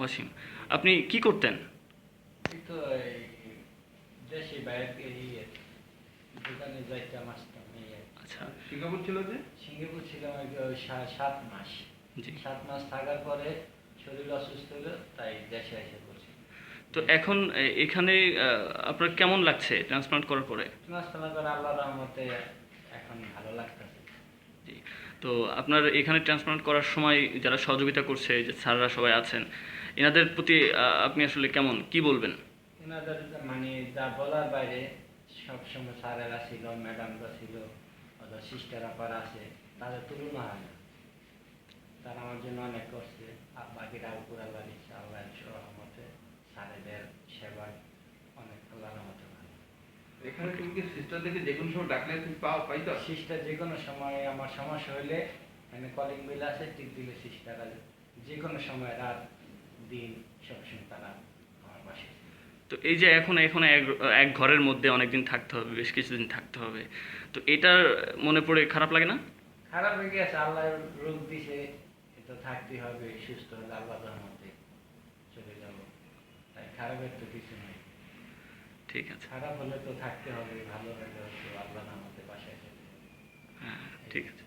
অসীম। আপনি কি করতেন। আচ্ছা। সিঙ্গাপুর ছিল যে? সিঙ্গাপুর ছিলাম সাত মাস। জি। সাত মাস থাকার পরে শরীর অসুস্থ হলো তাই দেশে এসে পড়ছি। তো এখন এখানে আহ, আপনার কেমন লাগছে ট্রান্সপ্লান্ট করার পরে? রহমতে এখন ভালো লাগতেছে। তো আপনার এখানে ট্রান্সপ্লান্ট করার সময় যারা সহযোগিতা করছে যে স্যাররা সবাই আছেন এনাদের প্রতি আপনি আসলে কেমন? কি বলবেন? ওনাদের মানে যা বলার বাইরে সবসময় স্যারেরা ছিল ম্যাডামরা ছিল অথবা সিস্টার আপার আছে তাদের তুলনা হয় না। তারা আমার জন্য অনেক করছে আর বাকিরা উপর আল্লাহ দিচ্ছে আল্লাহ রহমতে স্যারেদের সেবায় অনেক আল্লাহ রহমতে ভালো এখানে তুমি কি সিস্টার দেখে যে কোনো সময় ডাকলে তুমি পাও পাইতো সিস্টার যে কোনো সময় আমার সমস্যা হইলে মানে কলিং বিল আছে টিক দিলে সিস্টার যে কোনো সময় রাত দিন সবসময় তারা আমার পাশে। তো এই যে এখন এখন এক এক ঘরের মধ্যে অনেকদিন থাকতে হবে বেশ কিছুদিন থাকতে হবে। তো এটার মনে পড়ে খারাপ লাগে না? খারাপ হয়ে গেছে আল্লাহ রোগ দিছে এটা থাকতে হবে সুস্থ হলে আল্লাহ রহমতে চলে যাব। তাই খারাপের তো কিছু নেই। ঠিক আছে। খারাপ হলে তো থাকতে হবে ভালো হলে হয়তো আল্লাহ রহমতে বাসায় চলে হ্যাঁ ঠিক আছে।